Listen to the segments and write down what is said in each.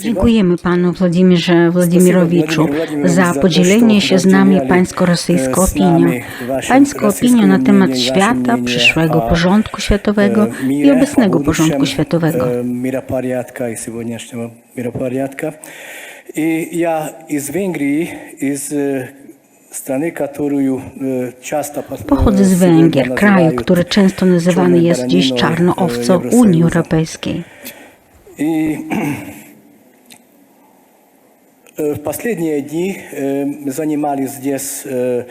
Dziękujemy panu Włodzimierze Włodzimierowiczu za podzielenie się z nami pańsko-rosyjską opinią. Pańską opinią na temat świata, przyszłego porządku światowego i obecnego porządku światowego. I ja z Węgrii, z Pochodzę z Węgier, kraju, który często nazywany jest dziś czarnoowcą Unii Europejskiej. Э, в последние дни э, занимались здесь э,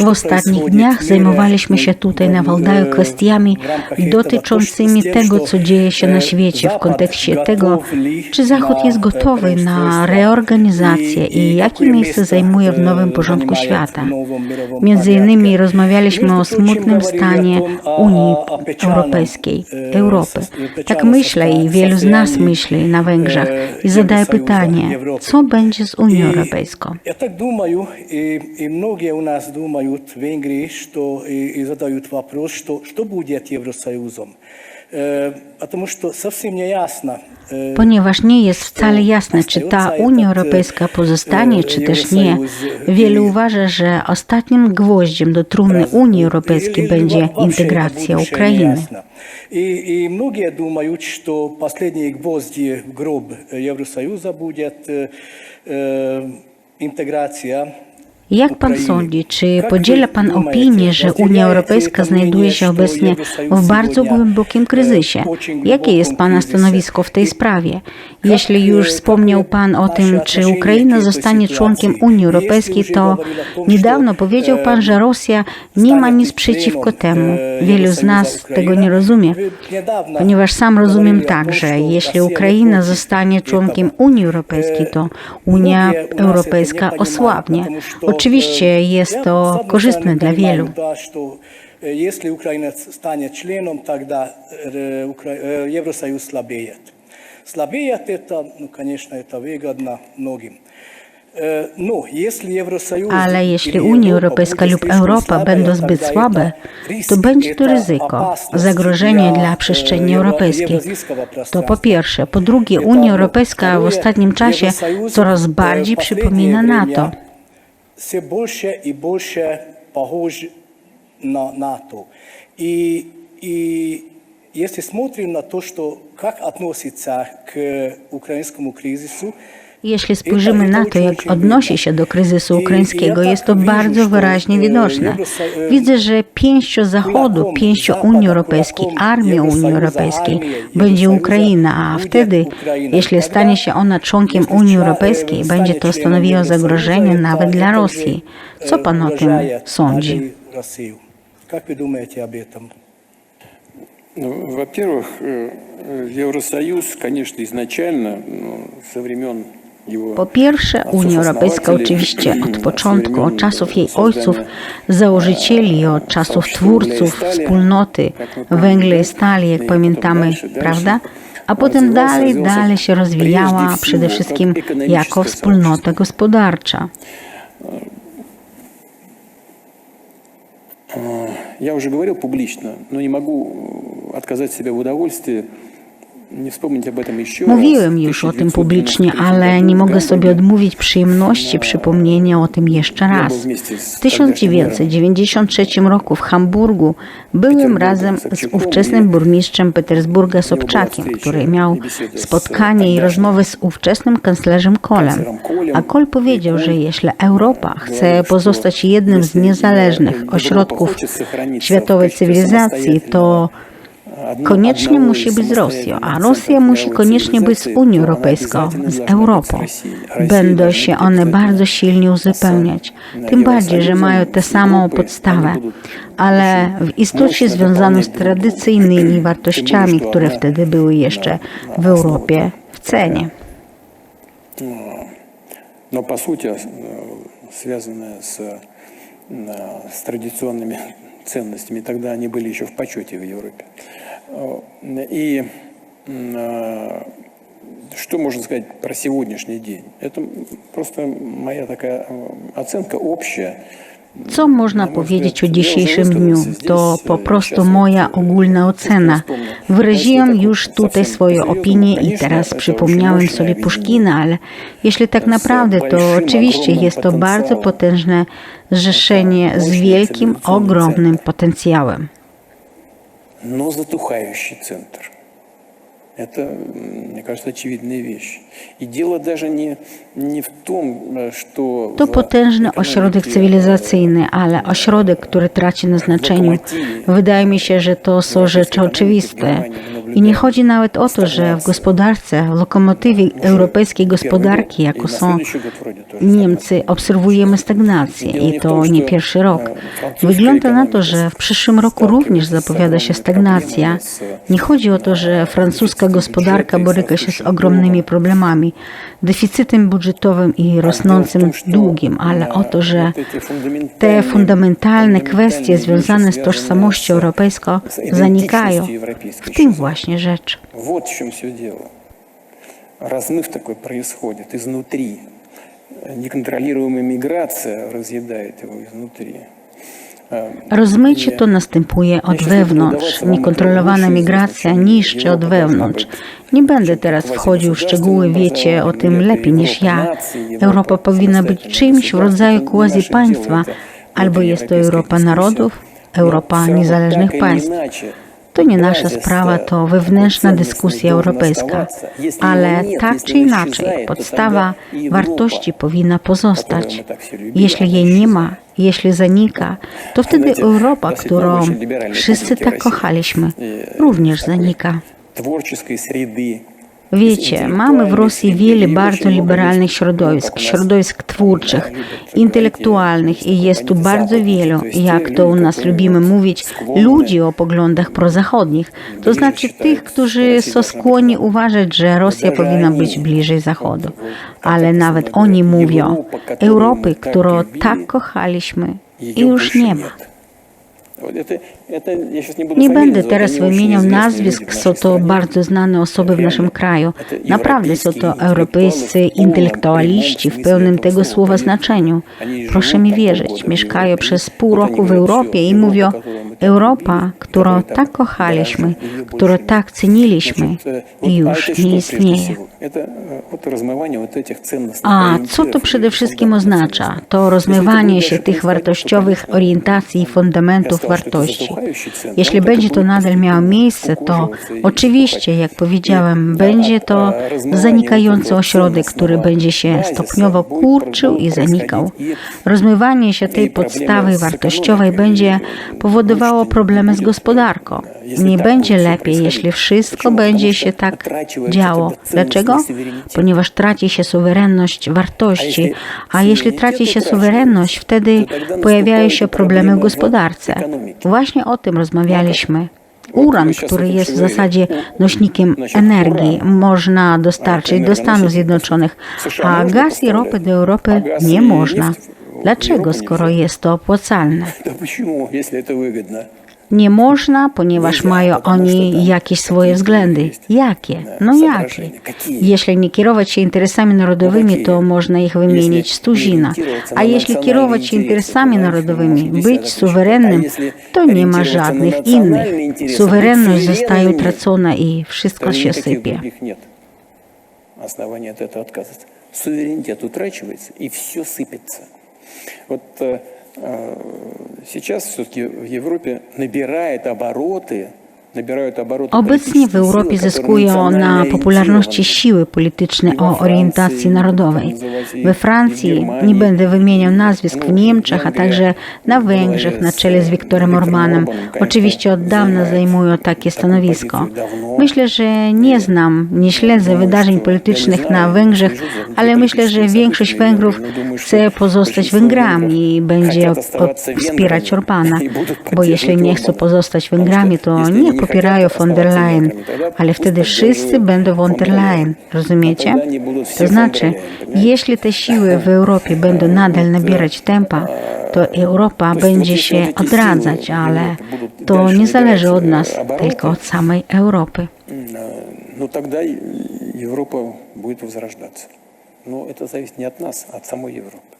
W ostatnich dniach zajmowaliśmy się tutaj na Waldaju kwestiami dotyczącymi tego, co dzieje się na świecie w kontekście tego, czy Zachód jest gotowy na reorganizację i jakie miejsce zajmuje w nowym porządku świata. Między innymi rozmawialiśmy o smutnym stanie Unii Europejskiej, Europy. Tak myślę i wielu z nas myśli na Węgrzech i zadaje pytanie, co będzie z Unią Europejską. Я так думаю, и, и многие у нас думают в Венгрии, что и, и задают вопрос, что, что будет Евросоюзом. Э, потому что совсем не ясно. э, Ponieważ nie jest wcale jasne, czy ta Unia Europejska pozostanie, czy też nie, wielu uważa, że ostatnim gwoździem do trumny Unii Europejskiej będzie integracja Ukrainy. И, и многие думают, что последний гвоздь в гроб Евросоюза будет э, э, интеграция jak pan sądzi, czy podziela pan opinię, że Unia Europejska znajduje się obecnie w bardzo głębokim kryzysie? Jakie jest pana stanowisko w tej sprawie? Jeśli już wspomniał pan o tym, czy Ukraina zostanie członkiem Unii Europejskiej, to niedawno powiedział pan, że Rosja nie ma nic przeciwko temu. Wielu z nas tego nie rozumie, ponieważ sam rozumiem tak, że jeśli Ukraina zostanie członkiem Unii Europejskiej, to Unia Europejska osłabnie. Oczywiście jest to korzystne dla wielu. Если Украина станет членом, тогда э, Укра- э, Евросоюз слабеет. Слабеет это, ну, конечно, это выгодно многим. Э, Но если Евросоюз Ale или jeśli Unia Europa Europejska будет lub слишком Europa слабая, będą тогда zbyt это słabe, риск, to będzie to это ryzyko, опасность zagrożenie для, dla э, przestrzeni евро- europejskiej. евразийского To po пространства. pierwsze. Po drugie, Это Unia одно. Europejska w Второе, ostatnim czasie Евросоюз, coraz э, bardziej в przypomina последнее NATO. Все больше и больше похож на НАТО. И, и если смотрим на то, что как относится к украинскому кризису, Jeśli spojrzymy na to, jak odnosi się do kryzysu ukraińskiego, jest to bardzo wyraźnie widoczne. Widzę, że pięścią Zachodu, pięścią Unii Europejskiej, armią Unii Europejskiej będzie Ukraina, a wtedy, jeśli stanie się ona członkiem Unii Europejskiej, będzie to stanowiło zagrożenie nawet dla Rosji. Co pan o tym sądzi? Россию. Как вы думаете об этом? Ну, Во-первых, э, э, Евросоюз, конечно, изначально, ну, со времен его Po pierwsze, Unia Europejska oczywiście od początku, od czasów jej ojców, założycieli, od czasów twórców wspólnoty węgla i stali, jak pamiętamy, prawda? A potem dalej, dalej się rozwijała przede wszystkim jako wspólnota gospodarcza. Я уже говорил публично, но не могу э, отказать себе в удовольствии Mówiłem już o tym publicznie, ale nie mogę sobie odmówić przyjemności przypomnienia o tym jeszcze raz. W 1993 roku w Hamburgu byłem razem z ówczesnym burmistrzem Petersburga Sobczakiem, który miał spotkanie i rozmowę z ówczesnym kanclerzem Kolem. A Kol powiedział, że jeśli Europa chce pozostać jednym z niezależnych ośrodków światowej cywilizacji, to koniecznie musi być z Rosją, a Rosja musi koniecznie być z Unią Europejską, z Europą. Będą się one bardzo silnie uzupełniać, tym bardziej, że mają tę samą podstawę, ale w istocie związaną z tradycyjnymi wartościami, które wtedy były jeszcze w Europie w cenie. но по сути э, связанная с, э, с традиционными ценностями. Тогда они были еще в почете в Европе. Э, И э, что можно сказать про сегодняшний день? Это просто моя такая э, оценка общая. Co można powiedzieć o dzisiejszym dniu? To po prostu moja ogólna ocena. Wyraziłem już tutaj swoje opinie i teraz przypomniałem sobie Puszkina, ale jeśli tak naprawdę, to oczywiście jest to bardzo potężne zrzeszenie z wielkim, ogromnym potencjałem. Но затухающий центр. Это, To potężny ośrodek cywilizacyjny, ale ośrodek, który traci na znaczeniu. Wydaje mi się, że to są rzeczy oczywiste. I nie chodzi nawet o to, że w gospodarce, w lokomotywie europejskiej gospodarki, jako są Niemcy, obserwujemy stagnację i to nie pierwszy rok. Wygląda na to, że w przyszłym roku również zapowiada się stagnacja. Nie chodzi o to, że francuska gospodarka boryka się z ogromnymi problemami, deficytem budżetowym i rosnącym długiem, ale o to, że te fundamentalne kwestie związane z tożsamością europejską zanikają. W tym właśnie rzecz. Вот в чем все дело. Размыв такой происходит изнутри. Неконтролируемая миграция разъедает его изнутри. Rozmycie to następuje od wewnątrz. Niekontrolowana migracja niszczy od wewnątrz. Nie będę teraz wchodził w szczegóły, wiecie o tym lepiej niż ja. Europa powinna być czymś w rodzaju quasi państwa, albo jest to Europa narodów, Europa niezależnych państw. To nie nasza sprawa, to wewnętrzna dyskusja europejska. Ale tak czy inaczej, podstawa wartości powinna pozostać. Jeśli jej nie ma, jeśli zanika, to wtedy Europa, którą wszyscy tak kochaliśmy, również zanika. Творческой среды, Wiecie, mamy w Rosji wiele bardzo liberalnych środowisk, środowisk twórczych, intelektualnych i jest tu bardzo wielu, jak to u nas lubimy mówić, ludzi o poglądach prozachodnich, to znaczy tych, którzy są skłonni uważać, że Rosja powinna być bliżej Zachodu. Ale nawet oni mówią, Europy, którą tak kochaliśmy, i już nie ma. Nie będę teraz wymieniał nazwisk, są to bardzo znane osoby w naszym kraju. Naprawdę są to europejscy intelektualiści w pełnym tego słowa znaczeniu. Proszę mi wierzyć, mieszkają przez pół roku w Europie i mówią, Europa, którą tak kochaliśmy, którą tak ceniliśmy, już nie istnieje. A co to przede wszystkim oznacza? To rozmywanie się tych wartościowych orientacji i fundamentów wartości. Jeśli będzie to nadal miało miejsce, to oczywiście, jak powiedziałem, będzie to zanikający ośrodek, który będzie się stopniowo kurczył i zanikał. Rozmywanie się tej podstawy wartościowej będzie powodowało, problemy z gospodarką. Nie będzie lepiej, jeśli wszystko będzie się tak działo. Dlaczego? Ponieważ traci się suwerenność wartości, a jeśli traci się suwerenność, wtedy pojawiają się problemy w gospodarce. Właśnie o tym rozmawialiśmy. Uran, który jest w zasadzie nośnikiem energii, można dostarczyć do Stanów Zjednoczonych, a gaz i ropę do Europy nie można. Dlaczego, skoro jest to opłacalne? Да почему, если это выгодно? Nie można, ponieważ mają oni jakieś swoje względy. Jakie? No jakie? Jeśli nie kierować się interesami narodowymi, to można ich wymienić z tuzina. A jeśli kierować się interesami narodowymi, być suwerennym, to nie ma żadnych innych. Suwerenność zostaje utracona i wszystko то się никаких sypie. других нет оснований от этого отказываться. Суверенитет утрачивается, и все сыпется. Вот э, э, сейчас все-таки в Европе набирает обороты, Obecnie w Europie zyskują na popularności siły polityczne o orientacji narodowej. We Francji, nie będę wymieniał nazwisk, w Niemczech, a także na Węgrzech na czele z Wiktorem Orbanem. Oczywiście od dawna zajmują takie stanowisko. Myślę, że nie znam, nie śledzę wydarzeń politycznych na Węgrzech, ale myślę, że większość Węgrów chce pozostać Węgrami i będzie wspierać Orbana, bo jeśli nie chcą pozostać Węgrami, to niech popierają von der Leyen, ale wtedy wszyscy będą von der Leyen, rozumiecie? To znaczy, jeśli te siły w Europie będą nadal nabierać tempa, to Europa będzie się odradzać, ale to nie zależy od nas, tylko od samej Europy. Э, Ну тогда и- Европа будет возрождаться. Но это зависит не от нас, а от самой Европы.